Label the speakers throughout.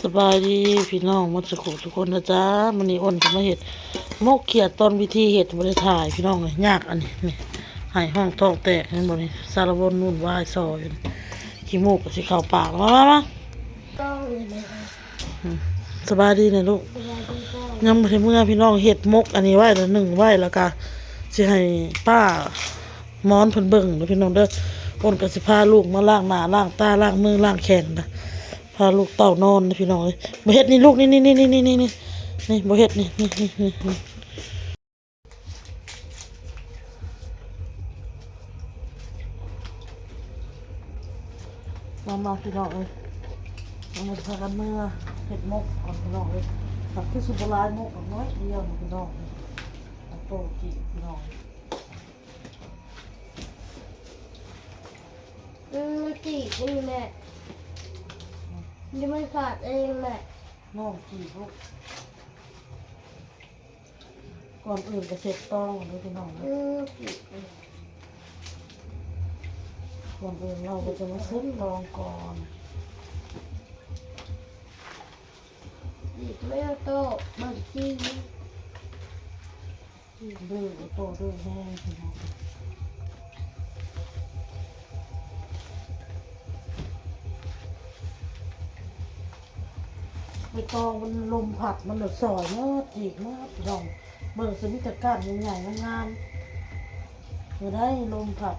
Speaker 1: สบายดีพี่น้องหมันสุขทุกคนนะจ๊ะมันนี้อ้นก็มาเห็ดมกเขียดตอนวิธีเห็ดบริถ่ายพี่น้องเลยยากอันนี้นี่ใหายห้องท้องแตกนั่นบนี้สารวนนุ่นวายซอยอยู่นี่ขี้มูกกับสีขาวปากมามามา
Speaker 2: ต้องเลยไหมคะ
Speaker 1: สบายดีนะลูก
Speaker 2: สวัสดีค่ะ
Speaker 1: ยังไม่ถึงเมื่อพี่น้องเห็ดมก อันนี้ไว้แล้วหนึ่งไว้แล้วก็จะให้ป้าม้อนเพิ่นเบิ่งแล้วพี่น้องเด้ออ้นก็สิพาลูกมาล้างหน้าล้างตาล้างมือล้างแขนนะ พาลูกเต่านอนนะพี่น้องเอ้ยบ่เฮ็ดนี่ลูกนี่นี่นี่นี่นี่นี่นี่นี่บ่เฮ็ดนี่นี่นี่นี่นี่มามาพี่น้องเอ้ยมามาพากันเมื่อเฮ็ดมกก่อนพี่น้องเอ้ยผักที่สุบลายมกกับน้อยเดียวนะพี่น้องเอาโตกิพี่น้อง
Speaker 2: อืมมันจีบ นี่แม่นี่มันขาดเองแม่
Speaker 1: น้องกี่ลูกก่อนอื่นก็เช็ดต้องก่อนด้วยพี่น้องนะ
Speaker 2: อืมจีบ
Speaker 1: ก่อนอื่นเราก็จะมาเช็ดรองก่อน
Speaker 2: จีบไม่เอาโตบางที
Speaker 1: ดื้อโตดื้อแห้งพี่น้อง ใบตองมันลมผัดมันเหลือสอยเนาะจีกมาะพี่องเบอร์สมิตการใหญ่ๆงามๆเมื่อได้ลมผัด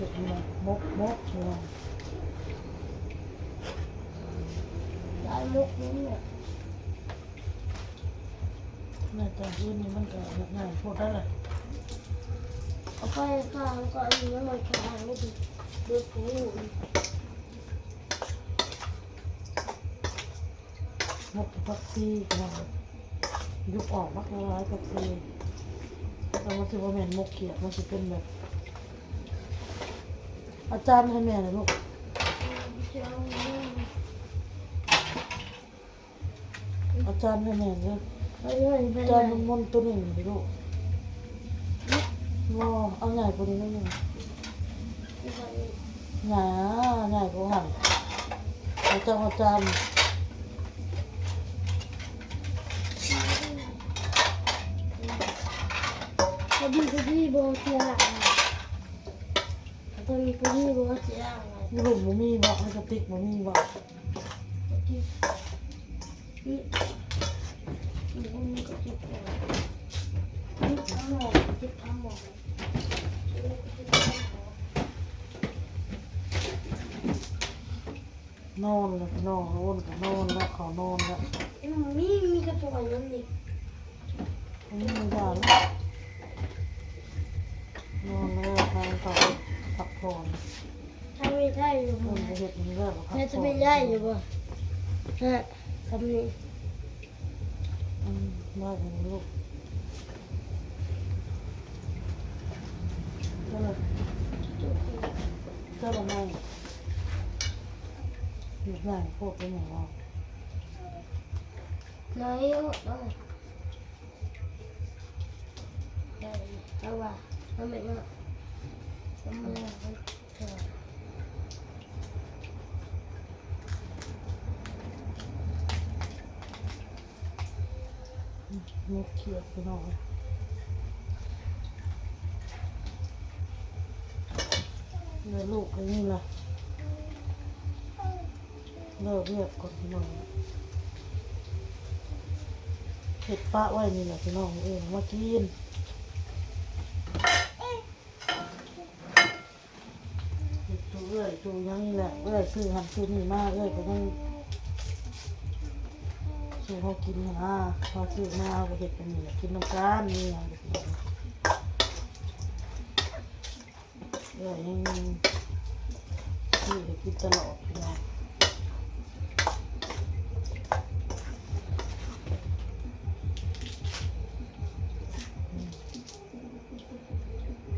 Speaker 1: เห็ดมกมกมกพี่น้อง
Speaker 2: ได้มุกนี่เนี่ย
Speaker 1: น่าจะรุ่นนี้มันก็ง่ายโพดได้เลย
Speaker 2: เอาไปข้างก็อันนี้มันข้างไม่ดีดูผู
Speaker 1: มกพักซี่พี่องยุบออกมักละลายพักซีแต่ว่าสิว่าแม่นมกเขียดมันสิเป็นแบบ อาจารย์ให้แม่เลยลูกอาจารย์ให้แม่เลย จา
Speaker 2: น
Speaker 1: มันมันตัวหนึ่งไปดูกงอเอาใหญ่กว่านี้นิดนึงหนาใหญ่กว่าหันเอาจานเอาจา
Speaker 2: ดีก็ดีบอเสียงก็ดีก็ดีบอเสีย
Speaker 1: งหลุมมันมีบ
Speaker 2: อกห้นจะติ๊ผมันมีบอก
Speaker 1: นอนแล้วนอนนอนกันอนแล้วขานอนแล้ว
Speaker 2: มีมีกระตุกนั่น
Speaker 1: ดิไม่ได้แล้นอนแล้วทางต่อพักผ่อน
Speaker 2: ทำไม่ได้อยู่บ่
Speaker 1: ทำ
Speaker 2: ไม่
Speaker 1: ได้
Speaker 2: ยู่บ่ไม่ได้อยู่บ่ฮะทำนี้
Speaker 1: mai cùng lúc cho là cho là mai một ngày cô cái này ngon lấy đó này. Đây đâu à nó mệt không ạ? นาะ
Speaker 2: ทำไมเนาะเออ
Speaker 1: นกเขียดพี่น้องเลยลูกอันนี้ละเลิกเรียกก่อนพี่น้องเห็ดปะไว้นี่แหละพี่น้องเองมากินเห็ดตัวเอื้อยตัวยังนี่แหละเอื้อยซื้อหันซื้อนี่มากเอื้อยก็ยัง ซื้อเขากินนะนะเขาซื้อมาเอาไปเห็ดกันนี่กินน้ำกันนี่อย่างเดียวเอื้อยยังซื้อให้กินตลอดพี่น้อง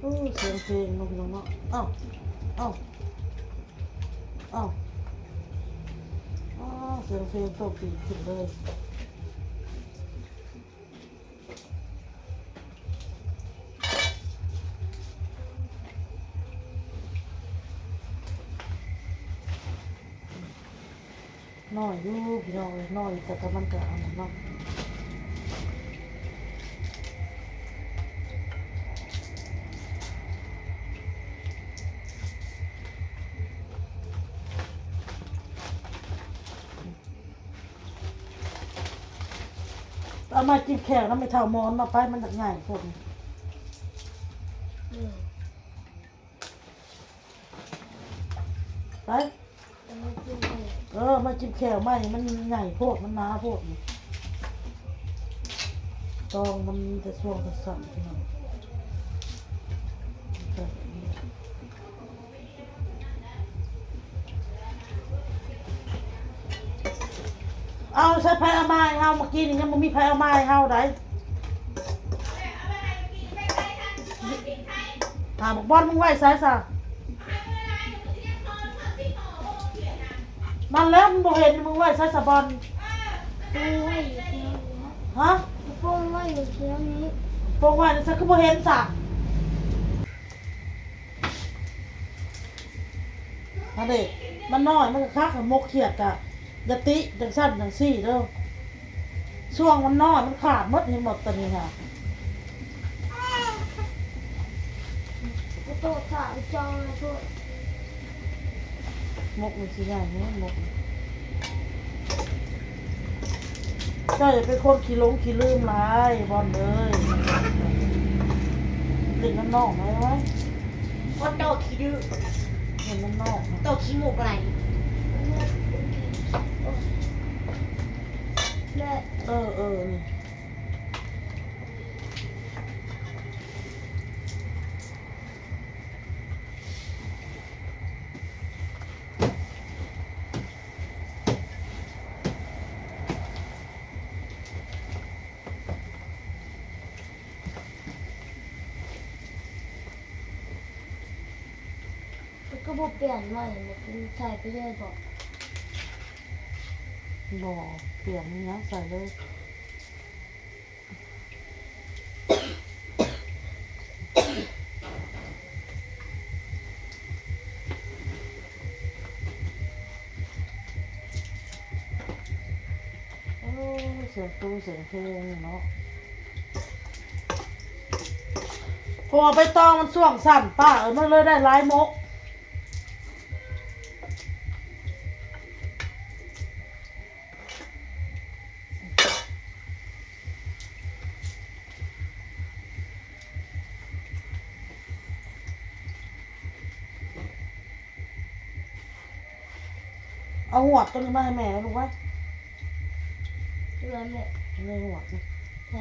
Speaker 1: โอ้เสียงเพลงน้องพี่น้องเนาะอ้าเอ้าเอ้าอ้าว เสียงเพลงตกปีขึ้นเลยน้อยอยู่พี่น้องเอ้ยน้อยแต่ก็มันก็อันนั้นเนาะ เอามาจิ้มแขกแล้วไม่เท่ามอนมาไปมันจะง่ายพวกนี้
Speaker 2: อืม
Speaker 1: ไป
Speaker 2: แต่ไม่กินเลย
Speaker 1: เออมาจิ้มแขกไม่มันใหญ่พวกมันหนาพวกนี้ตองมันจะช่วงจะสั่นพี่น้อง เอาใช้ไผ่เอาไม้เฮาเมื่อกี้นี่ยังไม่มีไผ่เอาไม้เฮาได้ถามบอกบอลมึงไหวสายซะมันแล้วมึงบอกเห็นมึงไหวสายสะบอล
Speaker 2: โป้งไว้อยู่เที่ยวนี้
Speaker 1: ฮะ
Speaker 2: โป้งไว้อยู่เที่ยวนี้
Speaker 1: โปรงไหวซะคือบ่เห็นซะอันเด็กมันน้อยมันก็คักกับมกเขียดกะ ยะติจังสั้นจังซี่เด้อช่วงมันน้อยมันขาดหมดเห็นหมดตอนนี้ค่ะ
Speaker 2: ก็โตขาไปจองเลยพวก
Speaker 1: มกมันสิได้ไหมมกเจ้าอย่าเป็นคนขี้หลงขี้ลืมหลายบอลเลยเด็กมันนอกไหมไว้
Speaker 3: ว่าโตขี้ดื้อ
Speaker 1: เห็นมันนอกนะ
Speaker 3: โตขี้หมูกไหล
Speaker 2: แม่
Speaker 1: เออเออนี่
Speaker 2: ก็บอกเปลี่ยนใหม่มันใส่ไปเลยบอก
Speaker 1: บ่เปลี่ยนนี่นะใส่เลยเสียงตู้เสียงเพลงเนาะพอไปตองมันส่วงสั่นป้าเออมันเลยได้หลายมก เอาหัวดตัวนี้มาให้แม่ลูกไว้
Speaker 2: เพื่อนแม่
Speaker 1: นี่หัวดนี่
Speaker 2: ใช่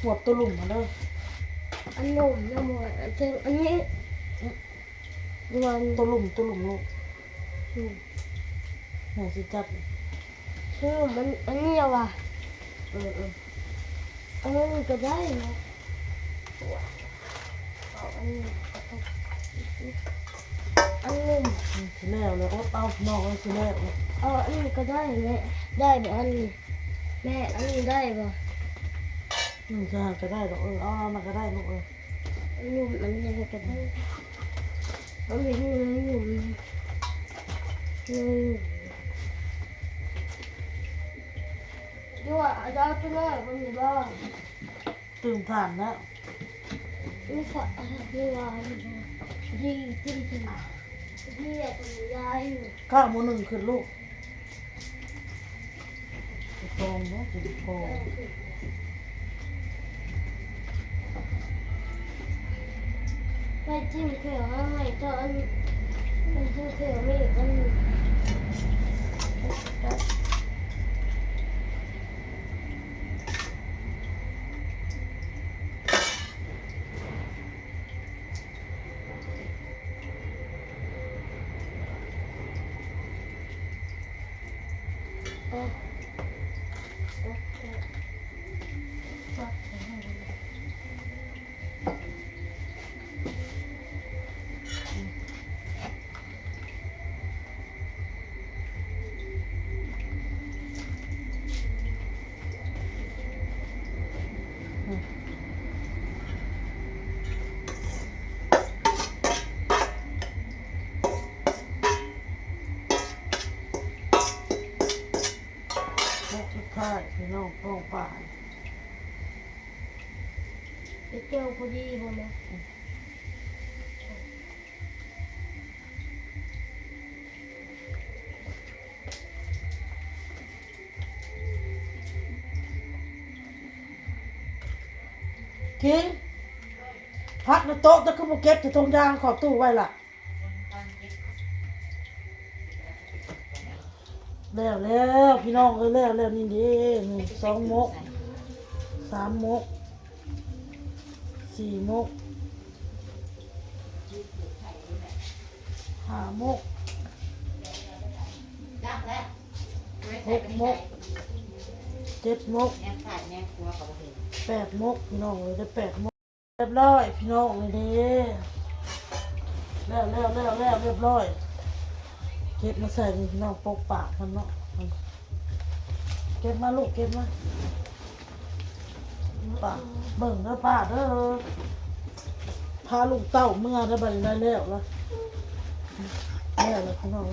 Speaker 1: หัวดตัวหลุมมาเด้อ
Speaker 2: อันนุ่มน้ำมันอันเชิงอันนี้ดวน
Speaker 1: ตัวหลุมตัวหลุมลูก
Speaker 2: อืม
Speaker 1: แม่สิจับ
Speaker 2: ชื่อมันอันนี้อะว่ะ
Speaker 1: เออเออ
Speaker 2: อันนี้ก็ได้นะเอาอันนี้ อันนุ่ม
Speaker 1: นี่สิแล้วเลยโอ๊ตเอานอกเอาสิแล้วเลย
Speaker 2: เอาอันนี้ก็ได้แม่ได้แบบอันนี้แม่อันนี้ได้ป่ะ
Speaker 1: อืมจะหาก็ได้ดอกเออเอาเอามาก็ได้ลูกเออ
Speaker 2: อันนุ่มมันยังก็ได้เอาไปนี่เลยนุ่นี่ด้วยอาจารย์ตัวแรกมันมีบ้าง
Speaker 1: ตื่นฐานแล้ว
Speaker 2: นี่ค่ะนี่ว่า
Speaker 1: ข้าวหมูหนึ่งขึ้นลูกไปตรงเนาะจิตโพ
Speaker 2: ไปจิ้มเขียวให้ตอนไปจิ้มเขียวไม่อัน
Speaker 1: เ Okay. Okay.
Speaker 2: เดี๋ยวเจียวพอดีบ่แม่
Speaker 1: กินพักในโต๊ะจะขึ้นมาเก็บจะตรงยางขอบตู้ไว้ล่ะแล้วแล้วพี่น้องเอ้ยแล้วแล้วนี่ด้หนึ่งสองมกสามมก สี่มกห้ามก
Speaker 3: จับแล้ว
Speaker 1: หกมกเจ็ดมก
Speaker 3: แม่ขาดแม่ครัวเขาเห็น
Speaker 1: แปดมกพี่น้องเลยได้แปดมกเรียบร้อยพี่น้องเลยเด้แล้วแล้วแล้วแล้วเรียบร้อยเก็บมาใส่นี่พี่น้องปกปากมันเนาะเก็บมาลูกเก็บมา ป้าเบิ่งเด้อป้าเด้อพาลูกเต้าเมื่อได้บัดนี้ได้แล้วละแล้วล้วพี่น้อง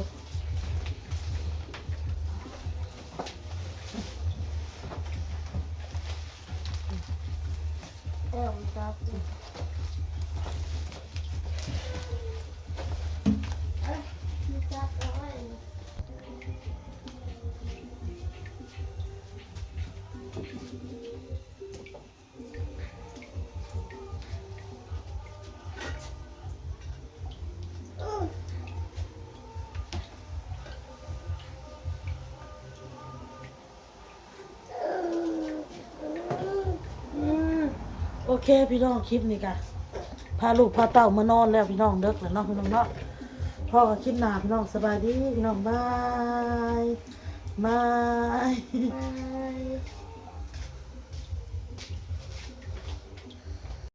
Speaker 2: แก้วมันจับจับ เค
Speaker 1: พี่น้องคลิปนี้กันพาลูกพาเต้ามานอนแล้วพี่น้องเด็กแล้วเนาะพี่น้องเนาะพ่อก็คลิปหน้าพี่น้องสบายดีพี่น้องบายบาย